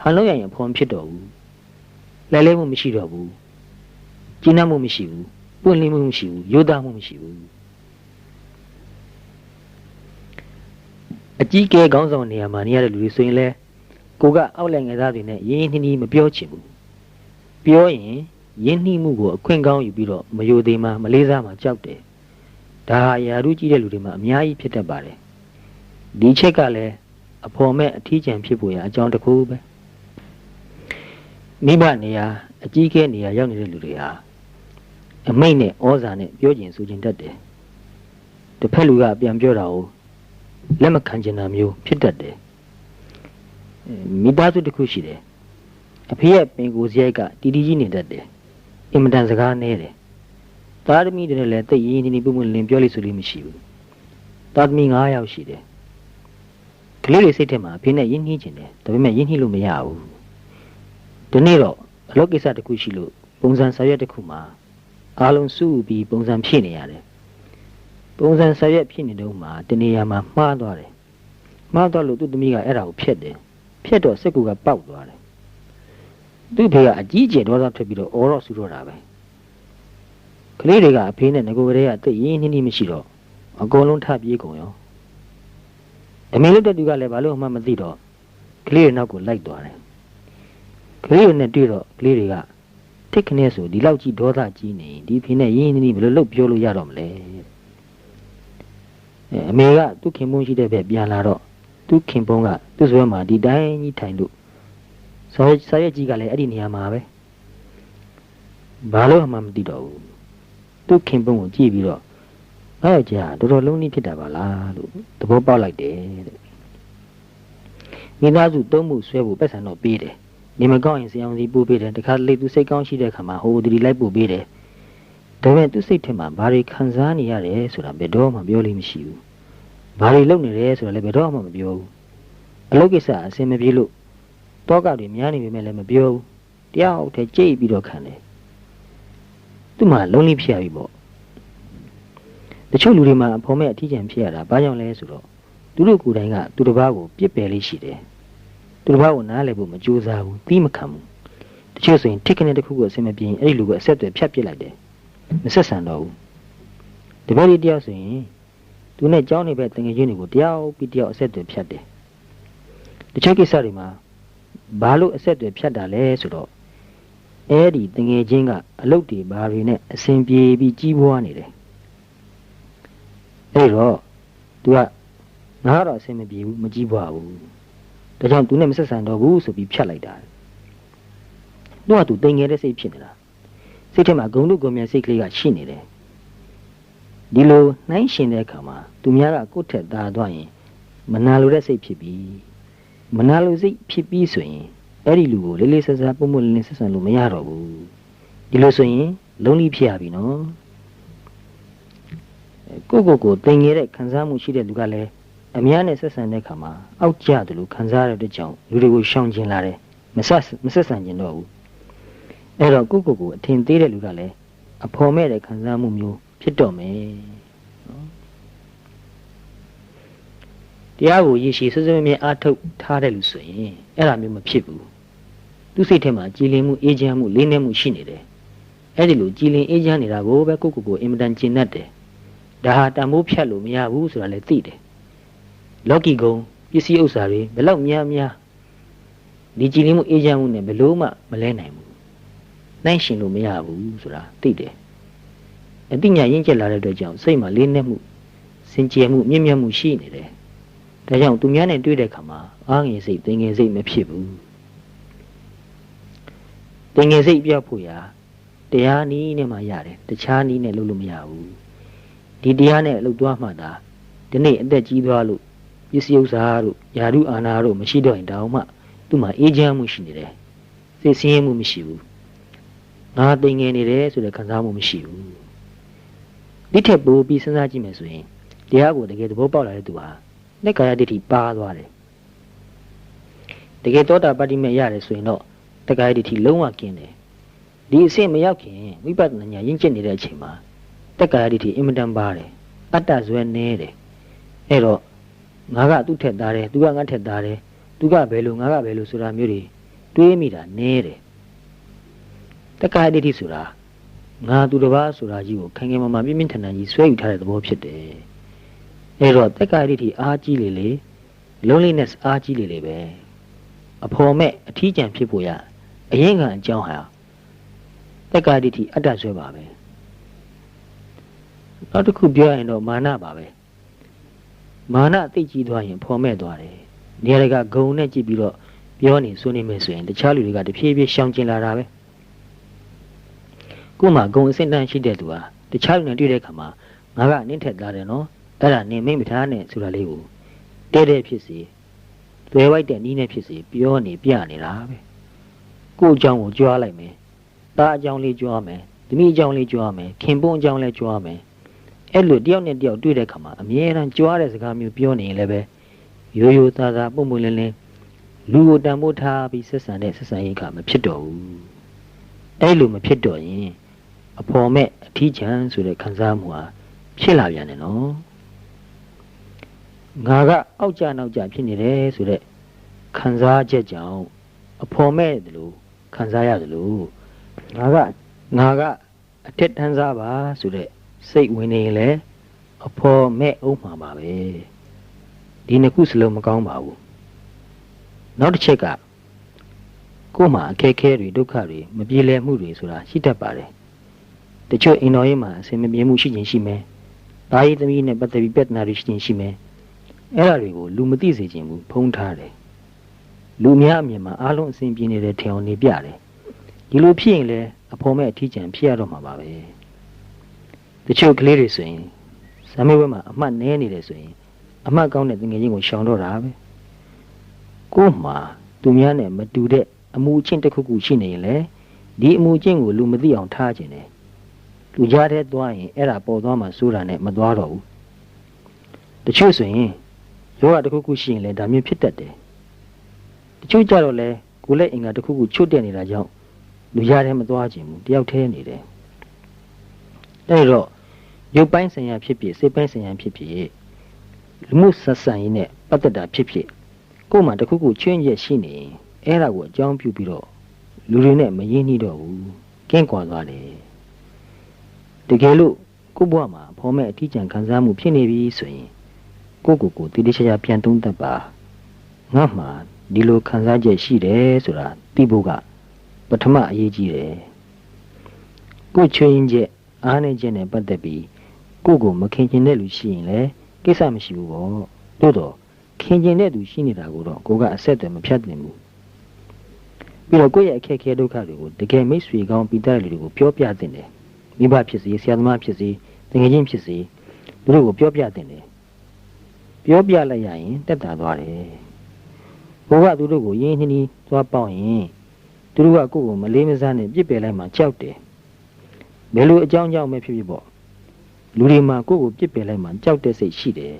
ဟန်လို့ရရင်အဖော်မဖြစ်တော့ဘူးလဲလဲမှုမရှိတော့ဘူးကျဉ်းနှံ့မှုမရှိဘူးပွင့်လင်းမှုမရှိဘူးရိုးသားမှုမရှိဘူးအကြီးကဲခေါင်းဆောင်နေရာမှာနေရတဲ့လူတွေဆိုရင်လဲကိုကအောက်လိုက်ငယ်သားတွေနဲ့ရင်းရင်းနှီးနှီးမပြောချင်ဘူးပြောရင်ရင်းနှီးမှုကိုအခွင့်ကောင်းယူပြီးတော့မယိုသေးမှမလေးစားမှကြောက်တယ်ဒါဟာယာရုကြီးတဲ့လူတွေမှာအများကြီးဖြစ်တတ်ပါတယ်ဒီချက်ကလည်းအဖော်မဲ့အထီးကျန်ဖြစ်ပေါ်ရအကြောင်းတစ်ခုပဲ မိဘနေရာအကြီးကဲနေရာရောက်နေတဲ့လူတွေဟာအမိတ်နဲ့ဩဇာနဲ့ပြောကျင်ဆိုကျင်တတ်တယ်တစ်ဖက်လူကပြန်ပြောတာကိုလက်မခံချင်တာမျိုးဖြစ်တတ်တယ်မိသားစုတစ်ခုရှိတယ်အဖေရဲ့ပင်ကိုစရိုက်ကတီတီကြီးနေတတ်တယ်အင်မတန်စကားနဲတယ်သားသမီးတွေနဲ့လည်းတိတ်ရင်းရင်းနှီးပွင့်ပွင့်လင်းပြောလိဆိုလို့မရှိဘူးသားသမီး9ယောက်ရှိတယ်ကလေးတွေစိတ်ထဲမှာအဖေနဲ့ရင်းနှီးချင်တယ်ဒါပေမဲ့ရင်းနှီးလို့မရဘူး ဒီနေ့တော့အလုပ်ကိစ္စတစ်ခုရှိလို့ပုံစံစာရွက်တစ်ခုမှာအားလုံးစုပြီးပုံစံဖြည့်နေရတယ်ပုံစံစာရွက်ဖြည့်နေတော့မှတနေရာမှာမှားသွားတယ်မှားသွားလို့သူ့သမီးကအဲ့ဒါကိုဖျက်တယ်ဖျက်တော့စက်ကူကပေါက်သွားတယ်သူ့ဖေကအကြီးကျယ်ဒေါသထွက်ပြီးတော့အော်တော့ဆူတော့တာပဲကလေးတွေကအဖေနဲ့ငကိုကလေးကတိတ်ရင်းနှီးနှီးမရှိတော့အကုန်လုံးထပြေးကုန်ရောအမေလို့တဲ့သူကလည်းဘာလို့မှမသိတော့ကလေးတွေနောက်ကိုလိုက်သွားတယ် ကလေးတွေနဲ့တွေ့တော့ကလေးတွေကတိတ်ခနဲ့ဆိုဒီလောက်ကြီးဒေါသကြီးနေဒီဖေနဲ့ရင်းနှီးနှီးဘယ်လိုလုပ်ပြောလို့ရတော့မလဲအဲအမေကသူ့ခင်ပွန်းရှိတဲ့ဘက်ပြန်လာတော့သူ့ခင်ပွန်းကသူ့ဆွဲမှာဒီတိုင်းကြီးထိုင်လို့ဆောရဆောရကြီးကလည်းအဲ့ဒီနေရာမှာပဲဘာလို့မှမသိတော့ဘူးသူ့ခင်ပွန်းကိုကြည့်ပြီးတော့အဲ့ကြာတော်တော်လုံးနေဖြစ်တာပါလားလို့သဘောပေါက်လိုက်တယ်တဲ့မိသားစုသုံးမှုဆွဲဖို့ပတ်စံတော့ပေးတယ် နေမကောင်းရင်ဆရာအောင်စီပို့ပေးတယ်တခါလေသူစိတ်ကောင်းရှိတဲ့ခါမှာဟိုဒီလိုက်ပို့ပေးတယ်ဒါပေမဲ့သူစိတ်ထဲမှာဘာတွေခံစားနေရတယ်ဆိုတာဘယ်တော့မှပြောလို့မရှိဘူးဘာတွေလုပ်နေလဲဆိုတာလည်းဘယ်တော့မှမပြောဘူးအလုပ်ကိစ္စအဆင်မပြေလို့တောကတွေများနေပေမဲ့လည်းမပြောဘူးတယောက်တည်းကြိတ်ပြီးတော့ခံတယ်သူ့မှာလုံးလိဖြစ်ရပြီပေါ့တချို့လူတွေမှာအဖော်မဲ့အထီးကျန်ဖြစ်ရတာဘာကြောင့်လဲဆိုတော့သူတို့ကိုယ်တိုင်ကသူတစ်ပါးကိုပြစ်ပယ်လေးရှိတယ် သူတစ်ပါးကိုနားလည်ဖို့မကြိုးစားဘူးပြီးမခံဘူးတချို့ဆိုရင်ထိကနေတစ်ခုကိုအဆင်မပြေရင်အဲ့ဒီလူကအဆက်အသွယ်ဖြတ်ပစ်လိုက်တယ်မဆက်ဆံတော့ဘူးတပည့်လေးတယောက်ဆိုရင်သူနဲ့ကြောင်းနေပဲတငယ်ချင်းတွေကိုတယောက်ပြီးတယောက်အဆက်အသွယ်ဖြတ်တယ်တချို့ကိစ္စတွေမှာဘာလို့အဆက်အသွယ်ဖြတ်တာလဲဆိုတော့အဲ့ဒီတငယ်ချင်းကအလုတ်တွေဘာတွေနဲ့အစဉ်ပြေပြီးကြီးပွားနေတယ်အဲ့တော့ तू ကငါတော့အစဉ်မပြေဘူးမကြီးပွားဘူး ဒါကြောင့် तू နဲ့မဆက်ဆံတော့ဘူးဆိုပြီးဖြတ်လိုက်တာသူက तू တင်ငယ်တဲ့စိတ်ဖြစ်နေတာစိတ်ထဲမှာဂုံတို့ဂုံမြန်စိတ်ကလေးကရှိနေတယ်ဒီလိုနှိုင်းရှင်တဲ့အခါမှာသူများကကိုယ့်ထက်သားသွားရင်မနာလိုတဲ့စိတ်ဖြစ်ပြီးမနာလိုစိတ်ဖြစ်ပြီးဆိုရင်အဲ့ဒီလူကိုလေးလေးဆဆပုံပုံလေးလေးဆက်ဆံလို့မရတော့ဘူးဒီလိုဆိုရင်လုံးလိဖြစ်ရပြီနော်ကိုကိုကိုတင်ငယ်တဲ့ခံစားမှုရှိတဲ့လူကလည်း အများနဲ့ဆက်ဆံတဲ့အခါမှာအောက်ကျတယ်လို့ခံစားရတဲ့ကြောင့်လူတွေကိုရှောင်ကျင်လာတယ်မဆက်မဆက်ဆံကျင်တော့ဘူးအဲ့တော့ကိုကိုကိုအထင်သေးတဲ့လူကလည်းအဖော်မဲ့တဲ့ခံစားမှုမျိုးဖြစ်တော့မယ်နော်တရားကိုရည်ရှိစွစွမြဲအားထုတ်ထားတဲ့လူဆိုရင်အဲ့ဒါမျိုးမဖြစ်ဘူးသူစိတ်ထဲမှာကြည်လင်မှုအေးချမ်းမှုလေးနက်မှုရှိနေတယ်အဲ့ဒီလိုကြည်လင်အေးချမ်းနေတာကိုပဲကိုကိုကိုအင်မတန်ကျင့်တတ်တယ်ဒါဟာတန်မိုးဖြတ်လို့မရဘူးဆိုတာလည်းသိတယ် လော်ကီကုံပစ္စည်းဥစ္စာတွေဘယ်လောက်များများဒီကြည်လင်မှုအေးချမ်းမှုနဲ့ဘယ်လို့မှမလဲနိုင်ဘူးနိုင်ရှင်လို့မရဘူးဆိုတာသိတယ်အတိညာရင့်ကျက်လာတဲ့အတွက်ကြောင့်စိတ်မှာလေးနက်မှုစင်ကြယ်မှုမြင့်မြတ်မှုရှိနေတယ်ဒါကြောင့်သူများနဲ့တွေ့တဲ့အခါမှာအားငယ်စိတ်တင်ငယ်စိတ်မဖြစ်ဘူးတင်ငယ်စိတ်ပြောက်ဖို့ရာတရားနည်းနဲ့မှရတယ်တခြားနည်းနဲ့လုပ်လို့မရဘူးဒီတရားနဲ့လှုပ်သွားမှသာဒီနေ့အသက်ကြီးသွားလို့ ပစ္စည်းဥစ္စာတို့ယာရုအာနာတို့မရှိတော့ရင်တောင်မှသူ့မှာအေးချမ်းမှုရှိနေတယ်စိတ်ဆင်းရဲမှုမရှိဘူးငါတင်ငယ်နေတယ်ဆိုတဲ့ခံစားမှုမရှိဘူးဒီထက်ပိုပြီးစဉ်းစားကြည့်မယ်ဆိုရင်တရားကိုတကယ်သဘောပေါက်လာတဲ့သူဟာလက်ကာယဒိဋ္ဌိပါသွားတယ်တကယ်သောတာပတ္တိမေရတယ်ဆိုရင်တော့တက္ကာယဒိဋ္ဌိလုံးဝကင်းတယ်ဒီအဆင့်မရောက်ခင်ဝိပဿနာဉာဏ်ရင့်ကျက်နေတဲ့အချိန်မှာတက္ကာယဒိဋ္ဌိအင်မတန်ပါတယ်အတ္တဇွဲနေတယ်အဲ့တော့ ငါကသူ့ထက်သားတယ်သူကငါထက်သားတယ်သူကဘယ်လိုငါကဘယ်လိုဆိုတာမျိုးတွေတွေးမိတာနည်းတယ်တက္ကရာဒိဋ္ဌိဆိုတာငါသူတစ်ပါးဆိုတာကြီးကိုခိုင်ခိုင်မာမာပြင်းပြင်းထန်ထန်ကြီးဆွဲယူထားတဲ့သဘောဖြစ်တယ်အဲတော့တက္ကရာဒိဋ္ဌိအားကြီးလေလေ loneliness အားကြီးလေလေပဲအဖော်မဲ့အထီးကျန်ဖြစ်ဖို့ရအရင်ကအကြောင်းဟာတက္ကရာဒိဋ္ဌိအတ္တဆွဲပါပဲနောက်တစ်ခုပြောရရင်တော့မာနပါပဲ မာနသိကြီးသွားရင်ဖော်မဲ့သွားတယ်နေရာကဂုံနဲ့ကြည့်ပြီးတော့ပြောနေဆိုနေမယ်ဆိုရင်တခြားလူတွေကတဖြည်းဖြည်းရှောင်ကျင်လာတာပဲကို့မှာဂုံအစင်တန်းရှိတဲ့သူဟာတခြားလူနဲ့တွေ့တဲ့အခါမှာငါကနင့်ထက်သားတယ်နော်အဲ့ဒါနင်မိတ်မထားနဲ့ဆိုတာလေးကိုတဲတဲ့ဖြစ်စီသွဲဝိုက်တဲ့နီးနဲ့ဖြစ်စီပြောနေပြနေတာပဲကို့အကြောင်းကိုကြွားလိုက်မယ်သားအကြောင်းလေးကြွားမယ်သမီးအကြောင်းလေးကြွားမယ်ခင်ပွန်းအကြောင်းလေးကြွားမယ် အဲ့လိုတယောက်နဲ့တယောက်တွေ့တဲ့အခါမှာအမြဲတမ်းကြွားတဲ့စကားမျိုးပြောနေရင်လည်းပဲရိုးရိုးသားသားပုံပုံလင်းလင်းလူကိုတန်ဖိုးထားပြီးဆက်ဆံတဲ့ဆက်ဆံရေးကမဖြစ်တော့ဘူးအဲ့လိုမဖြစ်တော့ရင်အဖော်မဲ့အထီးချံဆိုတဲ့ခံစားမှုဟာဖြစ်လာပြန်တယ်နော်ငါကအောက်ကြနောက်ကြဖြစ်နေတယ်ဆိုတဲ့ခံစားချက်ကြောင့်အဖော်မဲ့တယ်လို့ခံစားရတယ်လို့ငါကငါကအထက်ထမ်းစားပါဆိုတဲ့ စိတ်ဝင်နေရင်လည်းအဖော်မဲ့အောင်မှာပါပဲဒီနှစ်ခုစလုံးမကောင်းပါဘူးနောက်တစ်ချက်ကကိုယ်မှာအခက်အခဲတွေဒုက္ခတွေမပြေလည်မှုတွေဆိုတာရှိတတ်ပါတယ်တချို့အိမ်တော်ရေးမှာအဆင်မပြေမှုရှိခြင်းရှိမယ်။ဒါရေးသမီးနဲ့ပတ်သက်ပြီးပြဿနာတွေရှိခြင်းရှိမယ်။အဲ့ဒါတွေကိုလူမသိစေခြင်းဘူးဖုံးထားတယ်။လူများအမြင်မှာအားလုံးအဆင်ပြေနေတဲ့ထင်အောင်နေပြတယ်။ဒီလိုဖြစ်ရင်လည်းအဖော်မဲ့အထီးကျန်ဖြစ်ရတော့မှာပါပဲ။ တချို့ကလေးတွေဆိုရင်ဇာမေဘက်မှာအမှတ်နည်းနေတယ်ဆိုရင်အမှတ်ကောင်းတဲ့တငယ်ချင်းကိုရှောင်တော့တာပဲ။ကို့မှာသူများနဲ့မတူတဲ့အမှုအချင်းတစ်ခုခုရှိနေရင်လေဒီအမှုအချင်းကိုလူမသိအောင်ထားခြင်းတယ်လူကြားထဲသွားရင်အဲ့ဒါပေါ်သွားမှစိုးတာနဲ့မသွားတော့ဘူးတချို့ဆိုရင်ယောဂတစ်ခုခုရှိရင်လည်းဒါမျိုးဖြစ်တတ်တယ်တချို့ကြတော့လေကိုယ်လက်အင်္ဂါတစ်ခုခုချွတ်တက်နေတာကြောင့်လူကြားထဲမသွားခြင်းဘူးတယောက်တည်းနေတယ်အဲ့တော့ ရုပ်ပိုင်းဆိုင်ရာဖြစ်ဖြစ်စိတ်ပိုင်းဆိုင်ရာဖြစ်ဖြစ်လူမှုဆက်ဆံရေးနဲ့ပတ်သက်တာဖြစ်ဖြစ်ကိုယ်မှာတစ်ခုခုချွင်းရက်ရှိနေရင်အဲ့ဒါကိုအကြောင်းပြုပြီးတော့လူတွေနဲ့မရင်းနှီးတော့ဘူးကင်းကွာသွားတယ်တကယ်လို့ကို့ဘဝမှာဖော်မဲ့အထီးကျန်ခံစားမှုဖြစ်နေပြီဆိုရင်ကိုကိုကိုတည်တည်ချာချာပြန်သုံးသပ်ပါငါမှဒီလိုခံစားချက်ရှိတယ်ဆိုတာသိဖို့ကပထမအရေးကြီးတယ်ကိုချွင်းချက်အားနေချက်နဲ့ပတ်သက်ပြီး ကိုကိုမခင်ကျင်တဲ့လူရှိရင်လည်းကိစ္စမရှိဘူးပေါ့တို့တော့ခင်ကျင်တဲ့သူရှိနေတာကိုတော့ကိုကအဆက်အသွယ်မဖြတ်တင်ဘူးပြီးတော့ကိုယ့်ရဲ့အခက်အခဲဒုက္ခတွေကိုတကယ်မိတ်ဆွေကောင်းပိတ္တလူတွေကိုပြောပြတင်တယ်မိဘဖြစ်စေဆရာသမားဖြစ်စေတကယ်ချင်းဖြစ်စေသူတို့ကိုပြောပြတင်တယ်ပြောပြလိုက်ရရင်တက်တာသွားတယ်ဘိုးကသူတို့ကိုရင်းနှီးနှီးသွားပေါက်ရင်သူတို့ကကိုယ့်ကိုမလေးမစားနဲ့ပြစ်ပယ်လိုက်မှကြောက်တယ်ဘယ်လိုအကြောင်းကြောင့်ပဲဖြစ်ဖြစ်ပေါ့ လူတွေမှာကိုယ့်ကိုပြစ်ပယ်လိုက်မှကြောက်တဲ့စိတ်ရှိတယ်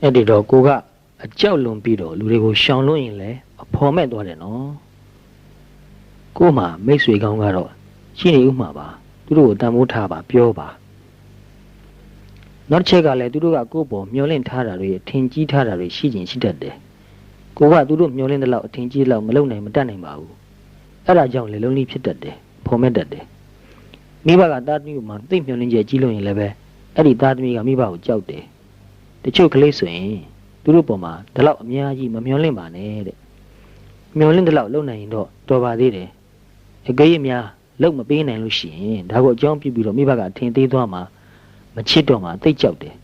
အဲ့ဒီတော့ကိုကအကြောက်လွန်ပြီးတော့လူတွေကိုရှောင်လွှင့်ရင်လည်းအဖော်မဲ့သွားတယ်နော်ကို့မှာမိတ်ဆွေကောင်းကတော့ရှိနေဥမှာပါသူတို့ကိုတန်ဖိုးထားပါပြောပါနောက်တစ်ချက်ကလည်းသူတို့ကကိုယ့်ပေါ်မျောလင့်ထားတာတွေအထင်ကြီးထားတာတွေရှိခြင်းရှိတတ်တယ်ကိုကသူတို့မျောလင့်တဲ့လောက်အထင်ကြီးလောက်မလုံနိုင်မတတ်နိုင်ပါဘူးအဲ့ဒါကြောင့်လေလုံးလေးဖြစ်တတ်တယ်ဖော်မဲ့တတ်တယ် မိဘကသားသမီးကိုမှသိမျောလင့်ချက်ကြီးလို့ရင်လည်းပဲအဲ့ဒီသားသမီးကမိဘကိုကြောက်တယ်တချို့ကလေးဆိုရင်သူတို့ပေါ်မှာဒီလောက်အများကြီးမမျောလင့်ပါနဲ့တဲ့မျောလင့်တဲ့လောက်လုံနိုင်ရင်တော့တော်ပါသေးတယ်အကယ်၍များလုံမပေးနိုင်လို့ရှိရင်ဒါကိုအကြောင်းပြပြီးတော့မိဘကထင်သေးသွားမှာမချစ်တော့မှသိကြောက်တယ်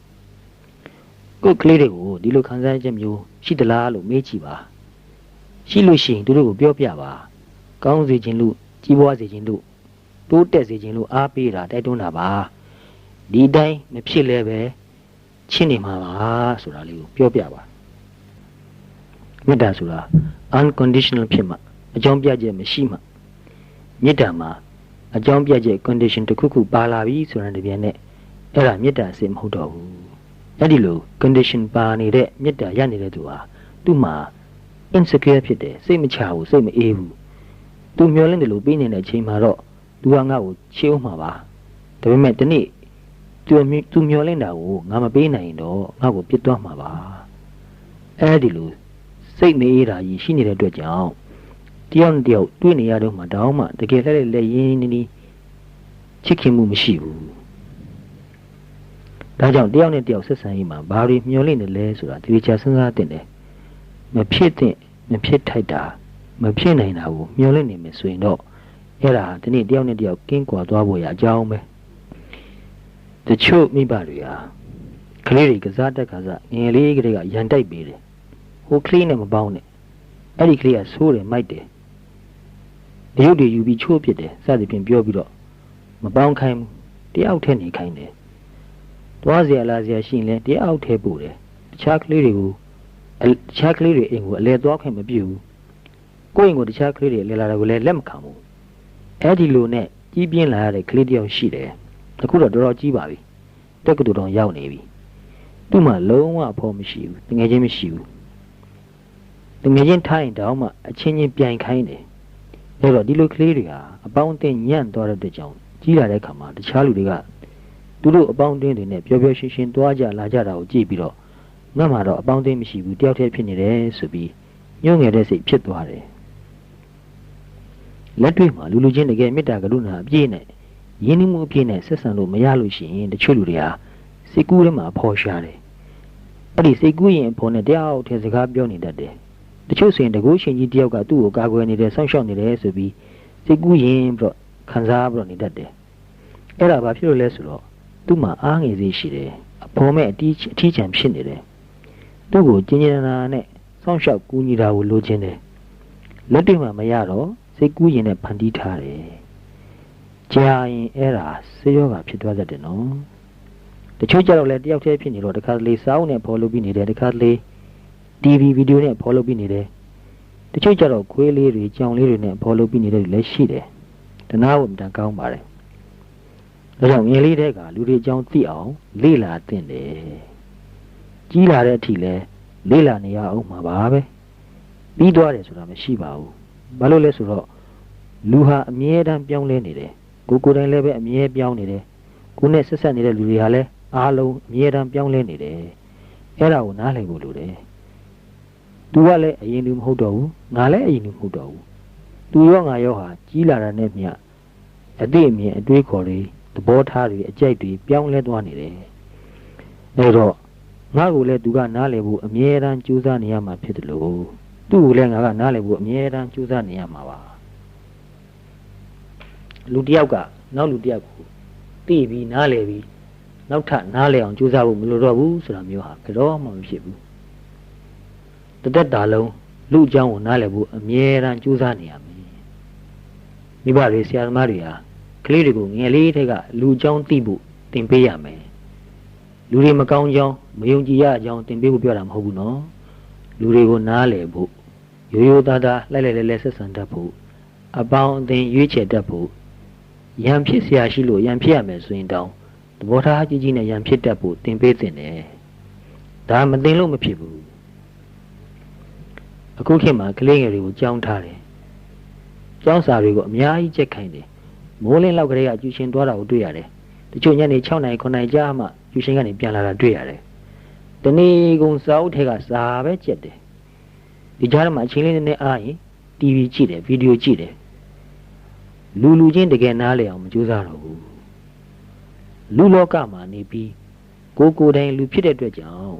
ကိုယ်ကလေးတွေကိုဒီလိုခံစားချက်မျိုးရှိသလားလို့မေးကြည့်ပါရှိလို့ရှိရင်သူတို့ကိုပြောပြပါကောင်းစေခြင်းလို့ကြီးပွားစေခြင်းလို့ တိုးတက်စေခြင်းလို့အားပေးတာတိုက်တွန်းတာပါဒီတိုင်းမဖြစ်လဲပဲချစ်နေမှာပါဆိုတာလေးကိုပြောပြပါမေတ္တာဆိုတာ unconditional ဖြစ်မှအကြောင်းပြချက်မရှိမှမေတ္တာမှာအကြောင်းပြချက် condition တစ်ခုခုပါလာပြီဆိုတဲ့တပြန်နဲ့အဲ့ဒါမေတ္တာအစစ်မဟုတ်တော့ဘူးအဲ့ဒီလို condition ပါနေတဲ့မေတ္တာရနေတဲ့သူဟာသူ့မှာ insecure ဖြစ်တယ်စိတ်မချဘူးစိတ်မအေးဘူးသူမျောလင့်တယ်လို့ပြီးနေတဲ့အချိန်မှာတော့ သူကငါ့ကိုချေးအောင်မှာပါဒါပေမဲ့ဒီနေ့သူသူမျောလင့်တာကိုငါမပေးနိုင်ရင်တော့ငါ့ကိုပြစ်သွားမှာပါအဲ့ဒီလိုစစိတ်မအေးတာကြီးရှိနေတဲ့အတွက်ကြောင့်တယောက်နဲ့တယောက်တွေ့နေရတော့မှတောင်းမှတကယ်လက်လက်ရင်းနေနေချစ်ခင်မှုမရှိဘူးဒါကြောင့်တယောက်နဲ့တယောက်ဆက်ဆံရေးမှာဘာတွေမျှော်လင့်နေလဲဆိုတာဒီချာစဉ်းစားတင်တယ်မဖြစ်တဲ့မဖြစ်ထိုက်တာမဖြစ်နိုင်တာကိုမျှော်လင့်နေမယ်ဆိုရင်တော့ အဲ့ဒါဒီနေ့တယောက်နဲ့တယောက်ကင်းကွာသွားဖို့ရအကြောင်းပဲတချို့မိဘတွေဟာကလေးတွေကစားတက်ကစားငယ်လေးကလေးကရန်တိုက်ပေးတယ်ဟိုကလေးနဲ့မပေါင်းနဲ့အဲ့ဒီကလေးကဆိုးတယ်မိုက်တယ်တရုတ်တွေယူပြီးချိုးပစ်တယ်စသဖြင့်ပြောပြီးတော့မပေါင်းခိုင်းဘူးတယောက်ထဲနေခိုင်းတယ်သွားစရာလာစရာရှိရင်လည်းတယောက်ထဲပို့တယ်တခြားကလေးတွေကိုတခြားကလေးတွေအိမ်ကိုအလဲသွားခွင့်မပြုဘူးကိုယ့်အိမ်ကိုတခြားကလေးတွေလဲလာတာကိုလည်းလက်မခံဘူး အဲ့ဒီလိုနဲ့ကြီးပြင်းလာရတဲ့ကလေးတယောက်ရှိတယ်အခုတော့တော်တော်ကြီးပါပြီတက်ကတူတော်ရောက်နေပြီသူ့မှာလုံးဝအဖို့မရှိဘူးတငယ်ချင်းမရှိဘူးတငယ်ချင်းထိုင်တောင်မှအချင်းချင်းပြိုင်ခိုင်းတယ်ဒါတော့ဒီလိုကလေးတွေဟာအပေါင်းအသင်းညံ့သွားတဲ့ကြောင့်ကြီးလာတဲ့ခါမှာတခြားလူတွေကသူတို့အပေါင်းအသင်းတွေနဲ့ပျော်ပျော်ရွှင်ရွှင်သွားကြလာကြတာကိုကြည့်ပြီးတော့ငါမှတော့အပေါင်းအသင်းမရှိဘူးတယောက်တည်းဖြစ်နေတယ်ဆိုပြီးညှို့ငယ်တဲ့စိတ်ဖြစ်သွားတယ် လက်တွေ့မှာလူလူချင်းတကယ်မေတ္တာကရုဏာအပြည့်နဲ့ယဉ်နှမှုအပြည့်နဲ့ဆက်ဆံလို့မရလို့ရှိရင်တချို့လူတွေဟာစိတ်ကူးထဲမှာဖော်ရှားတယ်အဲ့ဒီစိတ်ကူးရင်အဖို့နဲ့တယောက်တည်းစကားပြောနေတတ်တယ်တချို့ဆိုရင်တကူရှင်ကြီးတယောက်ကသူ့ကိုကာကွယ်နေတယ်စောင့်ရှောက်နေတယ်ဆိုပြီးစိတ်ကူးရင်ပြီးတော့ခံစားပြီးတော့နေတတ်တယ်အဲ့ဒါဘာဖြစ်လို့လဲဆိုတော့သူ့မှာအားငယ်စေးရှိတယ်အဖော်မဲ့အတီးအထီးချံဖြစ်နေတယ်သူ့ကိုကျဉ်းကျဉ်းနာနဲ့စောင့်ရှောက်ကူညီတာကိုလိုချင်တယ်လက်တွေ့မှာမရတော့ စိတ်ကူးရင်နဲ့ဖန်တီးထားတယ်ကြာရင်အဲ့ဒါဆေးရောဂါဖြစ်သွားတတ်တယ်နော်တချို့ကြတော့လည်းတယောက်တည်းဖြစ်နေတော့တခါတလေစောင်းနဲ့ဖော်လို့ပြီးနေတယ်တခါတလေ TV ဗီဒီယိုနဲ့ဖော်လို့ပြီးနေတယ်တချို့ကြတော့ခွေးလေးတွေကြောင်လေးတွေနဲ့ဖော်လို့ပြီးနေတဲ့လူလည်းရှိတယ်တနာဝမတန်ကောင်းပါတယ်ဒါကြောင့်ငယ်လေးတဲ့ကလူတွေအကြောင်းသိအောင်လေ့လာသင့်တယ်ကြီးလာတဲ့အထိလဲလေ့လာနေရအောင်မှာပါပဲပြီးသွားတယ်ဆိုတာမရှိပါဘူး ဘာလို့လဲဆိုတော့လူဟာအမြဲတမ်းပြောင်းလဲနေတယ်ကိုကိုယ်တိုင်လည်းပဲအမြဲပြောင်းနေတယ်ကိုနဲ့ဆက်ဆက်နေတဲ့လူတွေဟာလည်းအားလုံးအမြဲတမ်းပြောင်းလဲနေတယ်အဲ့ဒါကိုနားလည်ဖို့လိုတယ်သူကလည်းအရင်လူမဟုတ်တော့ဘူးငါလည်းအရင်လူမဟုတ်တော့ဘူးသူရောငါရောဟာကြီးလာတာနဲ့မျှအသိအမြင်အတွေးခေါ်တွေသဘောထားတွေအကြိုက်တွေပြောင်းလဲသွားနေတယ်အဲတော့ငါ့ကိုလည်းသူကနားလည်ဖို့အမြဲတမ်းကြိုးစားနေရမှာဖြစ်တယ်လို့ သူ့ကိုလည်းငါကနားလည်ဖို့အမြဲတမ်းကြိုးစားနေရမှာပါလူတယောက်ကနောက်လူတယောက်ကိုသိပြီးနားလည်ပြီးနောက်ထပ်နားလည်အောင်ကြိုးစားဖို့မလိုတော့ဘူးဆိုတာမျိုးဟာကတော့မှမဖြစ်ဘူးတသက်တာလုံးလူအကြောင်းကိုနားလည်ဖို့အမြဲတမ်းကြိုးစားနေရမယ်မိဘတွေဆရာသမားတွေဟာကလေးတွေကိုငယ်လေးတည်းကလူအကြောင်းသိဖို့သင်ပေးရမယ်လူတွေမကောင်းကြောင်းမယုံကြည်ရကြောင်းသင်ပေးဖို့ပြောတာမဟုတ်ဘူးနော်လူတွေကိုနားလည်ဖို့ ရိုးရိုးသားသားလိုက်လိုက်လဲလဲဆက်ဆံတတ်ဖို့အပေါင်းအသင်ရွေးချယ်တတ်ဖို့ရံဖြစ်เสียရှိလို့ရံဖြစ်ရမယ်ဆိုရင်တောင်းသဘောထားကြီးကြီးနဲ့ရံဖြစ်တတ်ဖို့သင်ပေးသင့်တယ်ဒါမသင်လို့မဖြစ်ဘူးအခုခေတ်မှာကလေးငယ်တွေကိုကြောင်းထားတယ်ကျောင်းစာတွေကိုအများကြီးကြက်ခိုင်းတယ်မိုးလင်းလောက်ကလေးကကျူရှင်သွားတာကိုတွေ့ရတယ်တချို့ညနေ6နာရီ9နာရီကြာမှကျူရှင်ကနေပြန်လာတာတွေ့ရတယ်တနေ့ကုန်စာအုပ်ထဲကစာပဲကြက်တယ် ဒီကြားထဲမှာအချိန်လေးနဲ့အားရင် TV ကြည့်တယ်ဗီဒီယိုကြည့်တယ်လူလူချင်းတကယ်နားလည်အောင်မကြိုးစားတော့ဘူးလူလောကမှာနေပြီးကိုကိုတိုင်လူဖြစ်တဲ့အတွက်ကြောင့်